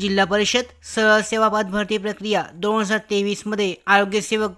जिल्हा परिषद सरळ सेवा भरती प्रक्रिया दोन हजार तेवीसमध्ये आरोग्यसेवक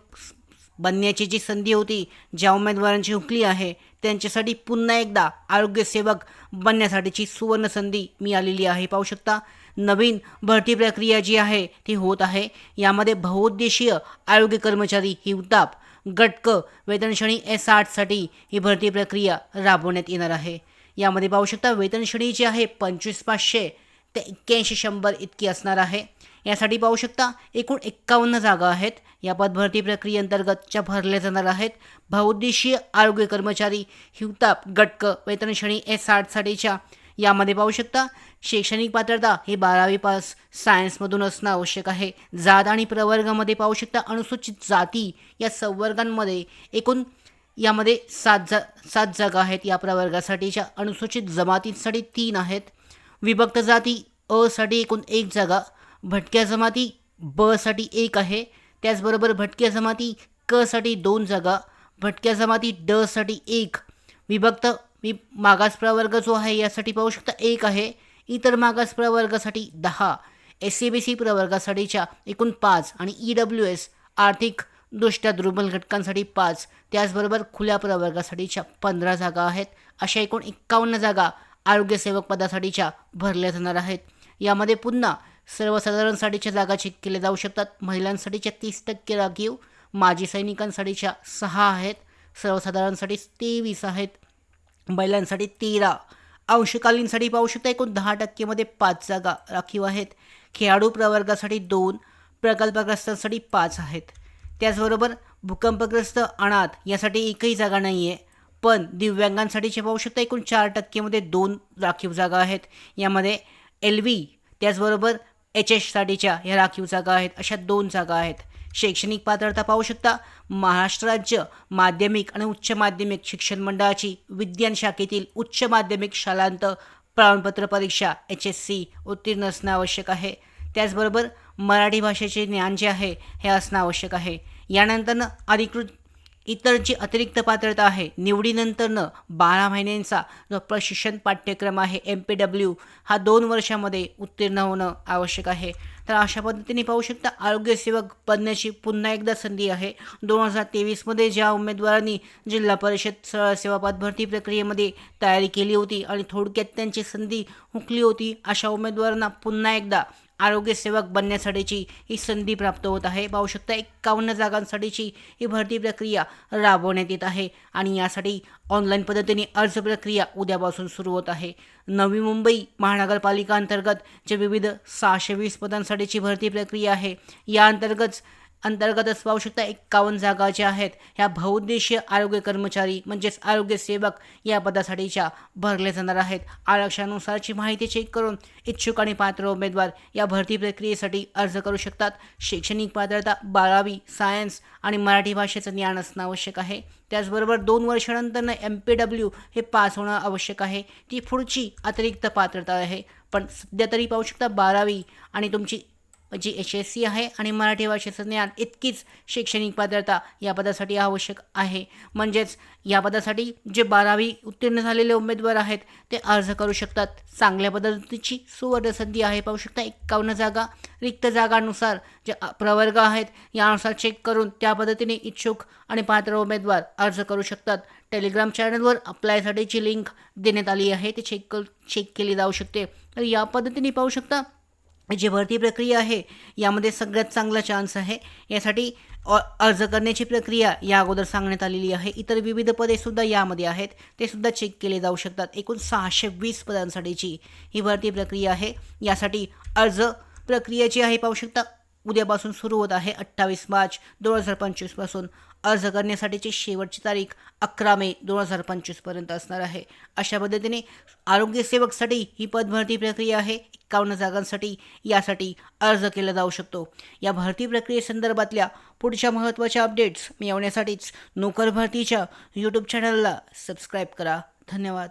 बनण्याची जी संधी होती ज्या उमेदवारांची हुकली आहे त्यांच्यासाठी पुन्हा एकदा आरोग्यसेवक बनण्यासाठीची सुवर्ण संधी मिळालेली आहे. पाहू शकता नवीन भरती प्रक्रिया जी आहे ती होत आहे. यामध्ये बहुउद्देशीय आरोग्य कर्मचारी ही उताप गटक वेतनश्रेणी एस आठसाठी ही भरती प्रक्रिया राबवण्यात येणार आहे. यामध्ये पाहू शकता वेतनश्रेणी जी आहे पंचवीस पाचशे ते एक्क्याऐंशी शंभर इतकी असणार आहे. यासाठी पाहू शकता एकूण एक्कावन्न जागा आहेत. या पदभरती प्रक्रियेअंतर्गतच्या भरल्या जाणार आहेत. बहुद्देशीय आरोग्य कर्मचारी हिवताप गटक वेतन श्रेणी एस साठसाठीच्या यामध्ये पाहू शकता. शैक्षणिक पात्रता हे बारावी पास सायन्समधून असणं आवश्यक आहे. जात आणि प्रवर्गामध्ये पाहू शकता अनुसूचित जाती या संवर्गांमध्ये एकूण यामध्ये सात जा सात जागा आहेत. या प्रवर्गासाठीच्या अनुसूचित जमातींसाठी तीन आहेत. विभक्त जाती अ साठी एकूण एक जागा. भटक्या जमाती ब साठी एक आहे. त्याचबरोबर भटक्या जमाती क साठी दोन जागा. भटक्या जमाती ड साठी एक. विभक्त वि मागास प्रवर्ग जो आहे यासाठी पाहू शकता एक आहे. इतर मागास प्रवर्गासाठी दहा. एस सी बी सी प्रवर्गासाठीच्या एकूण पाच आणि ई डब्ल्यू एस आर्थिक दृष्ट्या दुर्बल घटकांसाठी पाच. त्याचबरोबर खुल्या प्रवर्गासाठीच्या पंधरा जागा आहेत. अशा एकूण एक्कावन्न जागा आरोग्यसेवक पदासाठीच्या भरल्या जाणार आहेत. यामध्ये पुन्हा सर्वसाधारणसाठीच्या जागा चेक केल्या जाऊ शकतात. महिलांसाठीच्या तीस टक्के राखीव माजी सैनिकांसाठीच्या सहा आहेत सर्वसाधारणसाठी तेवीस आहेत महिलांसाठी तेरा. अंशकालीनसाठी पाहू शकता एकूण दहा टक्केमध्ये पाच जागा राखीव आहेत. खेळाडू प्रवर्गासाठी दोन प्रकल्पग्रस्तांसाठी पाच आहेत. त्याचबरोबर भूकंपग्रस्त अनाथ यासाठी एकही जागा नाही आहे पण दिव्यांगांसाठीचे पाहू शकता एकूण चार टक्केमध्ये दोन राखीव जागा आहेत. यामध्ये एल व्ही त्याचबरोबर एच एससाठीच्या ह्या राखीव जागा आहेत अशा दोन जागा आहेत. शैक्षणिक पात्रता पाहू शकता महाराष्ट्र राज्य माध्यमिक आणि उच्च माध्यमिक शिक्षण मंडळाची विज्ञान शाखेतील उच्च माध्यमिक शालांत प्रमाणपत्र परीक्षा एच एस सी उत्तीर्ण असणं आवश्यक आहे. त्याचबरोबर मराठी भाषेचे ज्ञान जे आहे हे असणं आवश्यक आहे. यानंतरनं अधिकृत इतर जी अतिरिक्त पात्रता आहे. निवडीनंतरनं बारा महिन्यांचा जो प्रशिक्षण पाठ्यक्रम आहे एम पी डब्ल्यू हा दोन वर्षामध्ये उत्तीर्ण होणं आवश्यक आहे. तर अशा पद्धतीने पाहू शकता आरोग्यसेवक बनण्याची पुन्हा एकदा संधी आहे. दोन हजार तेवीसमध्ये ज्या उमेदवारांनी जिल्हा परिषद सरळ सेवा पद भरती प्रक्रियेमध्ये तयारी केली होती आणि थोडक्यात त्यांची संधी हुकली होती अशा उमेदवारांना पुन्हा एकदा आरोग्यसेवक बनण्यासाठीची ही संधी प्राप्त होत आहे. पाहू शकता एक्कावन्न जागांसाठीची ही भरती प्रक्रिया राबवण्यात येत आहे आणि यासाठी ऑनलाईन पद्धतीने अर्ज प्रक्रिया उद्यापासून सुरू होत आहे. नवी मुंबई महानगरपालिका अंतर्गत जे विविध सहाशे वीस पदांसाठीची भरती प्रक्रिया आहे या अंतर्गत अंतर्गतच पाहू शकता एक्कावन्न जागा ज्या आहेत ह्या बहुउद्देशीय आरोग्य कर्मचारी म्हणजेच आरोग्य सेवक या पदासाठीच्या भरल्या जाणार आहेत. आरक्षणानुसारची माहिती चेक करून इच्छुक आणि पात्र उमेदवार या भरती प्रक्रियेसाठी अर्ज करू शकतात. शैक्षणिक पात्रता बारावी सायन्स आणि मराठी भाषेचं ज्ञान असणं आवश्यक आहे. त्याचबरोबर दोन वर्षानंतरनं एम पी डब्ल्यू हे पास होणं आवश्यक आहे. ती पुढची अतिरिक्त पात्रता आहे. पण सध्या तरी पाहू शकता बारावी आणि तुमची जी एच एस सी आहे आणि मराठी भाषेचं ज्ञान इतकीच शैक्षणिक पात्रता या पदासाठी आवश्यक आहे. म्हणजेच या पदासाठी जे बारावी उत्तीर्ण झालेले उमेदवार आहेत ते अर्ज करू शकतात. चांगल्या पद्धतीची सुवर्ण संधी आहे. पाहू शकता एक्कावन्न जागा. रिक्त जागांनुसार जे प्रवर्ग आहेत यानुसार चेक करून त्या पद्धतीने इच्छुक आणि पात्र उमेदवार अर्ज करू शकतात. टेलिग्राम चॅनलवर अप्लायसाठीची लिंक देण्यात आली आहे. ते चेक कर चेक केली जाऊ शकते. तर या पद्धतीने पाहू शकता जी भरती प्रक्रिया आहे यामध्ये सगळ्यात चांगला चान्स आहे. यासाठी अ- अर्ज करण्याची प्रक्रिया या अगोदर सांगण्यात आलेली आहे. इतर विविध पदे सुद्धा यामध्ये आहेत. ते सुद्धा चेक केले जाऊ शकतात. एकूण सहाशे वीस पदांसाठीची ही भरती प्रक्रिया आहे. यासाठी अर्ज प्रक्रिया जी आहे पाहू शकता उद्यापासून सुरू होत आहे अठ्ठावीस मार्च दोन हजार पंचवीसपासून अर्ज करण्यासाठीची शेवटची तारीख अकरा मे दोन हजार पंचवीसपर्यंत असणार आहे. अशा पद्धतीने आरोग्यसेवकसाठी ही पदभरती प्रक्रिया आहे. एकावन्न जागांसाठी यासाठी अर्ज केला जाऊ शकतो. या भरती प्रक्रियेसंदर्भातल्या पुढच्या महत्त्वाच्या अपडेट्स मिळवण्यासाठीच नोकर भरतीच्या यूट्यूब चॅनलला सबस्क्राईब करा. धन्यवाद.